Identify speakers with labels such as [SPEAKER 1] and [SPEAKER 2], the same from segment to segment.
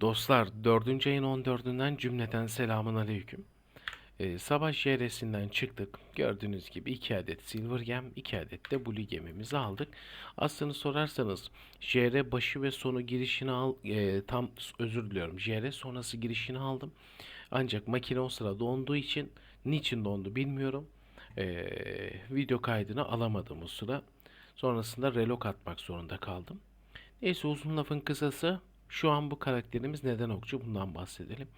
[SPEAKER 1] Dostlar 4. ayın 14'ünden cümleten selamun aleyküm. Ee, sabah şehresinden çıktık. Gördüğünüz gibi 2 adet Silver Gem, 2 adet de Blue Gem'imizi aldık. Aslını sorarsanız JR başı ve sonu girişini al, e, tam özür diliyorum. JR sonrası girişini aldım. Ancak makine o sıra donduğu için niçin dondu bilmiyorum. Ee, video kaydını alamadım o sıra. Sonrasında relok atmak zorunda kaldım. Neyse uzun lafın kısası şu an bu karakterimiz neden okçu bundan bahsedelim.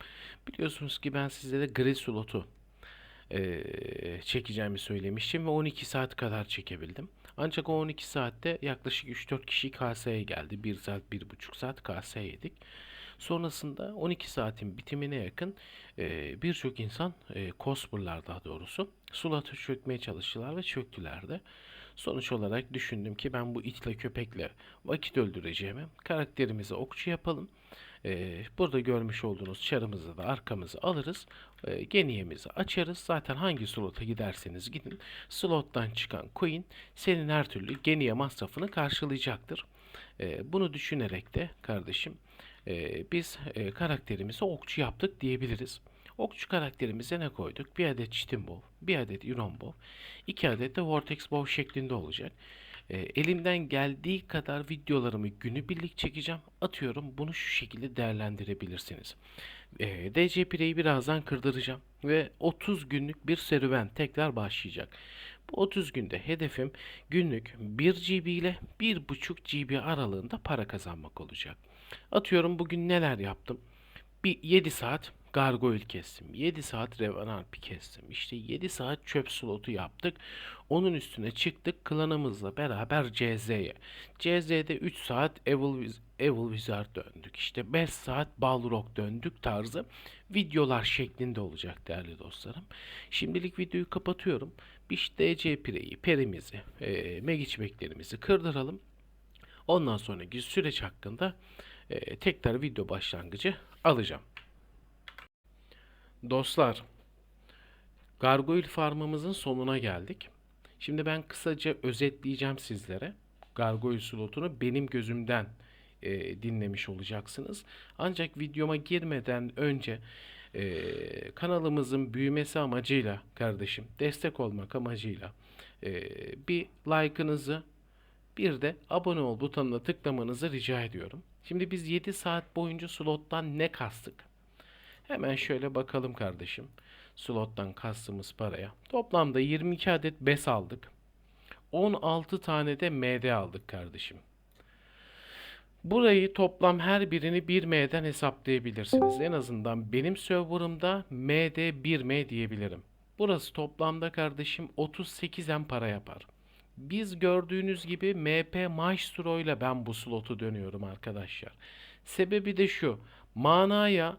[SPEAKER 1] Biliyorsunuz ki ben sizlere gri slotu eee, çekeceğimi söylemiştim ve 12 saat kadar çekebildim. Ancak o 12 saatte yaklaşık 3-4 kişi kaseye geldi. 1 saat, 1,5 saat kase yedik. Sonrasında 12 saatin bitimine yakın eee, birçok insan, eee cosplay'lar daha doğrusu, slota çökmeye çalıştılar ve çöktüler de. Sonuç olarak düşündüm ki ben bu itle köpekle vakit öldüreceğime karakterimizi okçu yapalım. Ee, burada görmüş olduğunuz çarımızı da arkamızı alırız. Ee, geniyemizi açarız. Zaten hangi slota giderseniz gidin. Slottan çıkan coin senin her türlü geniye masrafını karşılayacaktır. Ee, bunu düşünerek de kardeşim e, biz e, karakterimizi okçu yaptık diyebiliriz. Okçu karakterimize ne koyduk? Bir adet Chitin Bow, bir adet Iron Bow, iki adet de Vortex Bow şeklinde olacak. E, elimden geldiği kadar videolarımı günübirlik çekeceğim. Atıyorum bunu şu şekilde değerlendirebilirsiniz. E, DC Pire'yi birazdan kırdıracağım ve 30 günlük bir serüven tekrar başlayacak. Bu 30 günde hedefim günlük 1 GB ile 1.5 GB aralığında para kazanmak olacak. Atıyorum bugün neler yaptım? Bir 7 saat gargoyle kestim. 7 saat revenant kestim. İşte 7 saat çöp slotu yaptık. Onun üstüne çıktık klanımızla beraber CZ'ye. CZ'de 3 saat Evil, Evil Wizard döndük. İşte 5 saat Balrog döndük tarzı videolar şeklinde olacak değerli dostlarım. Şimdilik videoyu kapatıyorum. Bir DC Pire'yi, perimizi, e, Magic Back'lerimizi kırdıralım. Ondan sonraki süreç hakkında e, tekrar video başlangıcı alacağım. Dostlar, Gargoyle farmımızın sonuna geldik. Şimdi ben kısaca özetleyeceğim sizlere. Gargoyle slotunu benim gözümden e, dinlemiş olacaksınız. Ancak videoma girmeden önce e, kanalımızın büyümesi amacıyla kardeşim, destek olmak amacıyla e, bir like'ınızı bir de abone ol butonuna tıklamanızı rica ediyorum. Şimdi biz 7 saat boyunca slottan ne kastık? Hemen şöyle bakalım kardeşim. Slottan kastığımız paraya. Toplamda 22 adet BES aldık. 16 tane de MD aldık kardeşim. Burayı toplam her birini 1M'den hesaplayabilirsiniz. En azından benim serverımda MD 1M diyebilirim. Burası toplamda kardeşim 38M para yapar. Biz gördüğünüz gibi MP Maestro ile ben bu slotu dönüyorum arkadaşlar. Sebebi de şu. Manaya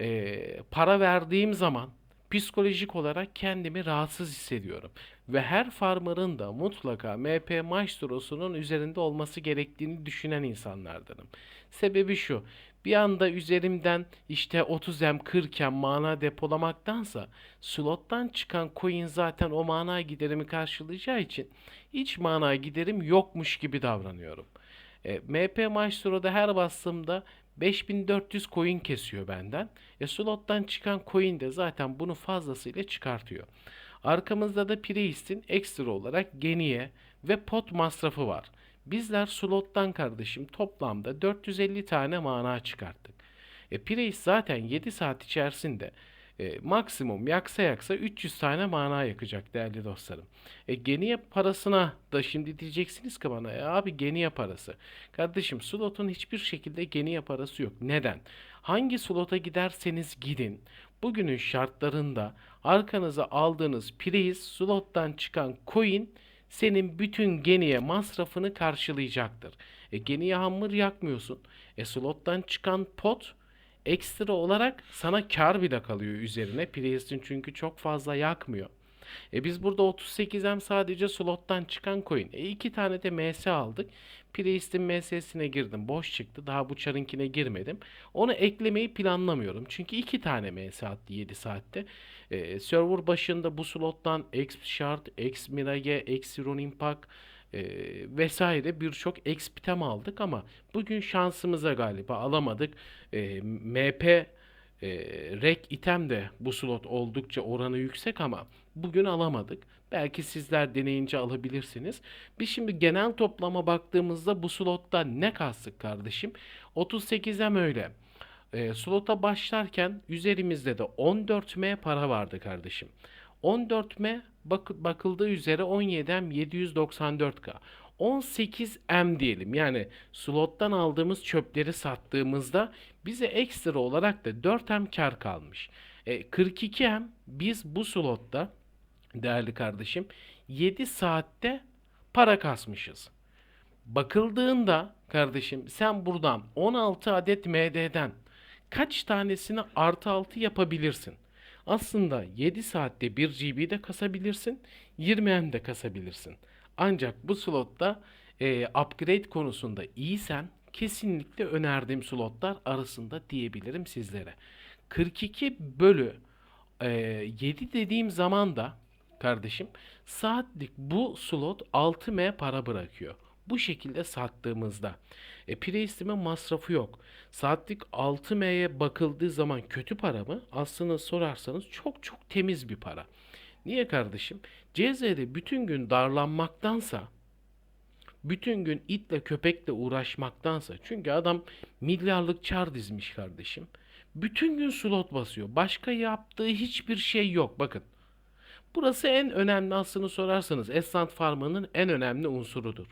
[SPEAKER 1] e, para verdiğim zaman psikolojik olarak kendimi rahatsız hissediyorum. Ve her farmerın da mutlaka MP Maestro'sunun üzerinde olması gerektiğini düşünen insanlardanım. Sebebi şu. Bir anda üzerimden işte 30M 40M mana depolamaktansa slottan çıkan coin zaten o mana giderimi karşılayacağı için hiç mana giderim yokmuş gibi davranıyorum. E, MP Maestro'da her bastığımda 5400 coin kesiyor benden. E slottan çıkan coin de zaten bunu fazlasıyla çıkartıyor. Arkamızda da Priest'in ekstra olarak geniye ve pot masrafı var. Bizler slottan kardeşim toplamda 450 tane mana çıkarttık. E Priest zaten 7 saat içerisinde e, maksimum yaksa yaksa 300 tane mana yakacak değerli dostlarım. E geniye parasına da şimdi diyeceksiniz ki bana ya abi geniye parası. Kardeşim slotun hiçbir şekilde geniye parası yok. Neden? Hangi slota giderseniz gidin. Bugünün şartlarında arkanıza aldığınız priz slottan çıkan coin senin bütün geniye masrafını karşılayacaktır. E geniye hamur yakmıyorsun. E slottan çıkan pot ekstra olarak sana kar bile kalıyor üzerine. Priest'in çünkü çok fazla yakmıyor. E biz burada 38M sadece slottan çıkan coin. E iki tane de MS aldık. Priest'in MS'sine girdim. Boş çıktı. Daha bu çarınkine girmedim. Onu eklemeyi planlamıyorum. Çünkü iki tane MS attı 7 saatte. E, server başında bu slottan X Shard, X Mirage, X Iron Impact, e, vesaire birçok expitem aldık ama bugün şansımıza galiba alamadık. E, MP e, rek item de bu slot oldukça oranı yüksek ama bugün alamadık. Belki sizler deneyince alabilirsiniz. Biz şimdi genel toplama baktığımızda bu slotta ne kastık kardeşim? 38'em öyle. E, slota başlarken üzerimizde de 14M para vardı kardeşim. 14M bak bakıldığı üzere 17M 794K. 18M diyelim. Yani slottan aldığımız çöpleri sattığımızda bize ekstra olarak da 4M kar kalmış. E, 42M biz bu slotta değerli kardeşim 7 saatte para kasmışız. Bakıldığında kardeşim sen buradan 16 adet MD'den kaç tanesini artı 6 yapabilirsin? Aslında 7 saatte 1 GB de kasabilirsin, 20 M de kasabilirsin. Ancak bu slotta e, upgrade konusunda iyisen kesinlikle önerdiğim slotlar arasında diyebilirim sizlere. 42 bölü e, 7 dediğim zaman da kardeşim saatlik bu slot 6M para bırakıyor. Bu şekilde sattığımızda e, pre masrafı yok. Saatlik 6M'ye bakıldığı zaman kötü para mı? Aslında sorarsanız çok çok temiz bir para. Niye kardeşim? CZ'de bütün gün darlanmaktansa bütün gün itle köpekle uğraşmaktansa çünkü adam milyarlık çar dizmiş kardeşim. Bütün gün slot basıyor. Başka yaptığı hiçbir şey yok. Bakın. Burası en önemli aslını sorarsanız Eslant Farm'ının en önemli unsurudur.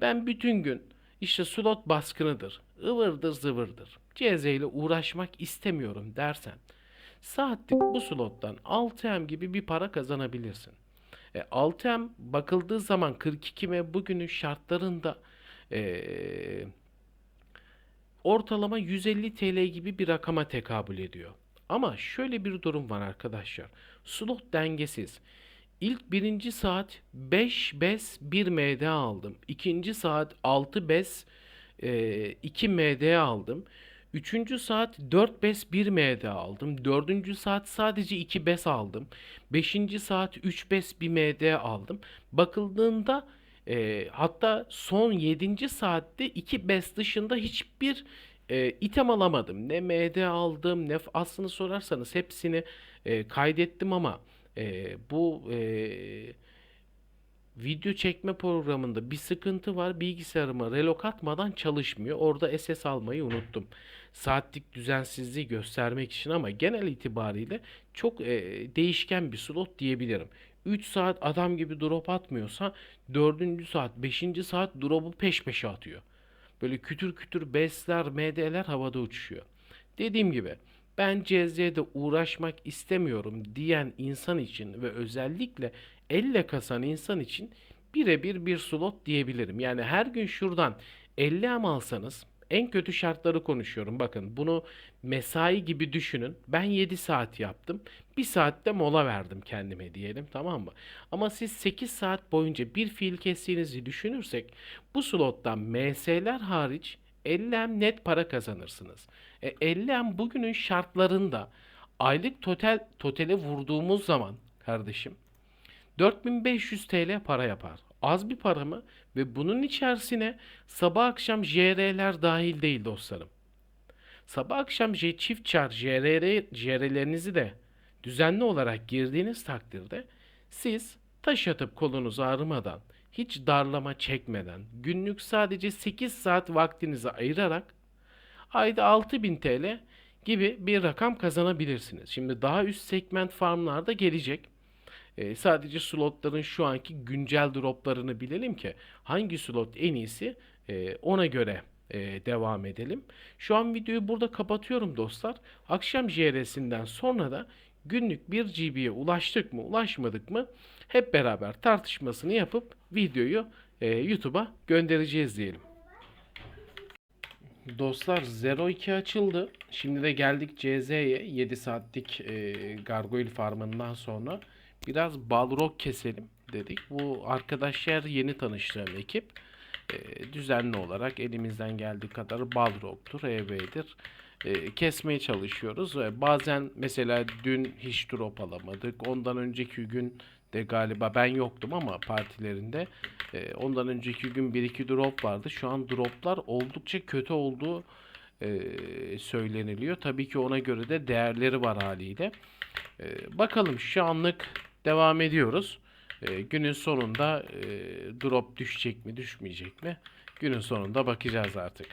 [SPEAKER 1] Ben bütün gün işte slot baskınıdır, ıvırdır zıvırdır. CZ ile uğraşmak istemiyorum dersen saatlik bu slottan 6M gibi bir para kazanabilirsin. E, 6M bakıldığı zaman 42M bugünün şartlarında e, ortalama 150 TL gibi bir rakama tekabül ediyor. Ama şöyle bir durum var arkadaşlar. Slot dengesiz. İlk birinci saat 5 bes 1 MD aldım. İkinci saat 6 bes e, 2 MD aldım. Üçüncü saat 4 bes 1 MD aldım. Dördüncü saat sadece 2 bes aldım. Beşinci saat 3 bes 1 MD aldım. Bakıldığında e, hatta son 7. saatte 2 bes dışında hiçbir e, item alamadım. Ne MD aldım ne aslını sorarsanız hepsini e, kaydettim ama e, bu e, video çekme programında bir sıkıntı var. Bilgisayarıma relok atmadan çalışmıyor. Orada SS almayı unuttum. Saatlik düzensizliği göstermek için ama genel itibariyle çok e, değişken bir slot diyebilirim. 3 saat adam gibi drop atmıyorsa 4. saat 5. saat drop'u peş peşe atıyor. Böyle kütür kütür besler MD'ler havada uçuşuyor. Dediğim gibi ben CZ'de uğraşmak istemiyorum diyen insan için ve özellikle elle kasan insan için birebir bir slot diyebilirim. Yani her gün şuradan 50 am alsanız en kötü şartları konuşuyorum. Bakın bunu mesai gibi düşünün. Ben 7 saat yaptım. 1 saatte mola verdim kendime diyelim tamam mı? Ama siz 8 saat boyunca bir fiil kestiğinizi düşünürsek bu slottan MS'ler hariç 50M net para kazanırsınız. E, 50M bugünün şartlarında aylık total totale vurduğumuz zaman kardeşim 4500 TL para yapar. Az bir para mı? Ve bunun içerisine sabah akşam JR'ler dahil değil dostlarım. Sabah akşam J çift çar JRR, JR'lerinizi de düzenli olarak girdiğiniz takdirde siz taş atıp kolunuz ağrımadan, hiç darlama çekmeden, günlük sadece 8 saat vaktinizi ayırarak ayda 6000 TL gibi bir rakam kazanabilirsiniz. Şimdi daha üst segment farmlarda gelecek. E, sadece slotların şu anki güncel droplarını bilelim ki hangi slot en iyisi e, ona göre e, devam edelim. Şu an videoyu burada kapatıyorum dostlar. Akşam JR'sinden sonra da günlük 1 GB'ye ulaştık mı ulaşmadık mı hep beraber tartışmasını yapıp videoyu e, YouTube'a göndereceğiz diyelim. Dostlar 02 açıldı. Şimdi de geldik CZ'ye 7 saatlik e, Gargoyle farmından sonra biraz balrog keselim dedik. Bu arkadaşlar yeni tanıştığım ekip. Düzenli olarak elimizden geldiği kadar balrog'tur, EV'dir. E, kesmeye çalışıyoruz. E, bazen mesela dün hiç drop alamadık. Ondan önceki gün de galiba ben yoktum ama partilerinde e, ondan önceki gün 1-2 drop vardı. Şu an droplar oldukça kötü olduğu e, söyleniliyor. Tabii ki ona göre de değerleri var haliyle. E, bakalım şu anlık devam ediyoruz. E, günün sonunda e, drop düşecek mi düşmeyecek mi? Günün sonunda bakacağız artık.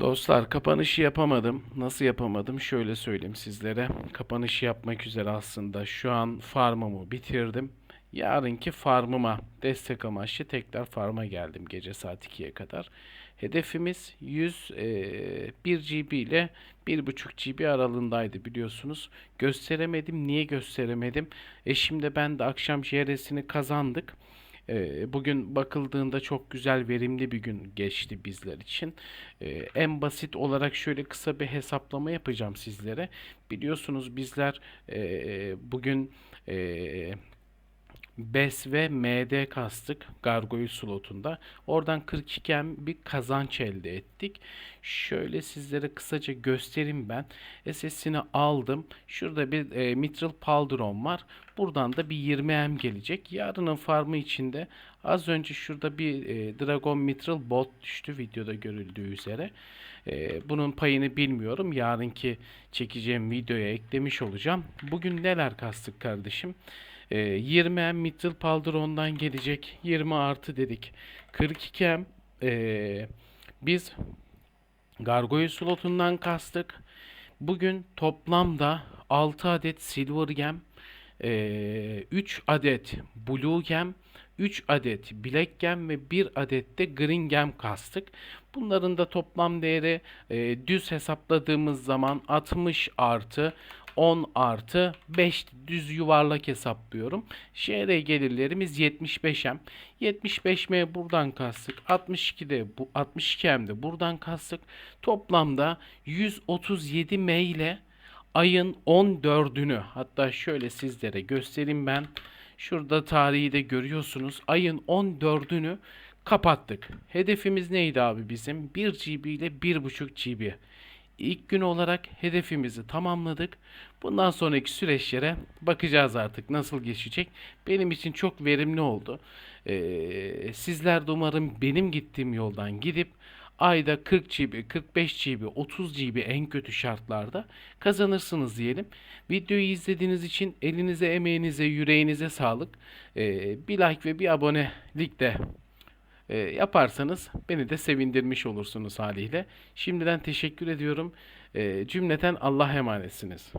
[SPEAKER 1] Dostlar kapanışı yapamadım. Nasıl yapamadım? Şöyle söyleyeyim sizlere. Kapanışı yapmak üzere aslında şu an farmımı bitirdim. Yarınki farmıma destek amaçlı tekrar farma geldim gece saat 2'ye kadar. Hedefimiz 100 eee, 1 GB ile 1.5 GB aralığındaydı biliyorsunuz. Gösteremedim. Niye gösteremedim? Eşimde ben de akşam JR'sini kazandık. Ee, Bugün bakıldığında çok güzel, verimli bir gün geçti bizler için. Ee, En basit olarak şöyle kısa bir hesaplama yapacağım sizlere. Biliyorsunuz bizler eee, bugün eee BES ve MD kastık Gargoyle slotunda. Oradan 42M bir kazanç elde ettik. Şöyle sizlere kısaca göstereyim ben. SS'ini aldım. Şurada bir e, Mithril Pauldron var. Buradan da bir 20M gelecek. Yarının farmı içinde az önce şurada bir e, Dragon Mithril bot düştü videoda görüldüğü üzere. E, bunun payını bilmiyorum. Yarınki çekeceğim videoya eklemiş olacağım. Bugün neler kastık kardeşim? Ee, 20M Mitchell Paldron'dan gelecek. 20 artı dedik. 42M ee, biz Gargoyle slotundan kastık. Bugün toplamda 6 adet Silver Gem, ee, 3 adet Blue Gem, 3 adet Black Gem ve 1 adet de Green Gem kastık. Bunların da toplam değeri ee, düz hesapladığımız zaman 60 artı 10 artı 5 düz yuvarlak hesaplıyorum. JR gelirlerimiz 75M. 75M buradan kastık. 62'de bu 62M de buradan kastık. Toplamda 137M ile ayın 14'ünü hatta şöyle sizlere göstereyim ben. Şurada tarihi de görüyorsunuz. Ayın 14'ünü kapattık. Hedefimiz neydi abi bizim? 1 GB ile 1.5 GB. İlk gün olarak hedefimizi tamamladık. Bundan sonraki süreçlere bakacağız artık nasıl geçecek. Benim için çok verimli oldu. Ee, sizler de umarım benim gittiğim yoldan gidip ayda 40 GB, 45 GB, 30 GB en kötü şartlarda kazanırsınız diyelim. Videoyu izlediğiniz için elinize, emeğinize, yüreğinize sağlık. Ee, bir like ve bir abonelik de e, yaparsanız beni de sevindirmiş olursunuz haliyle. Şimdiden teşekkür ediyorum. E, cümleten Allah'a emanetsiniz.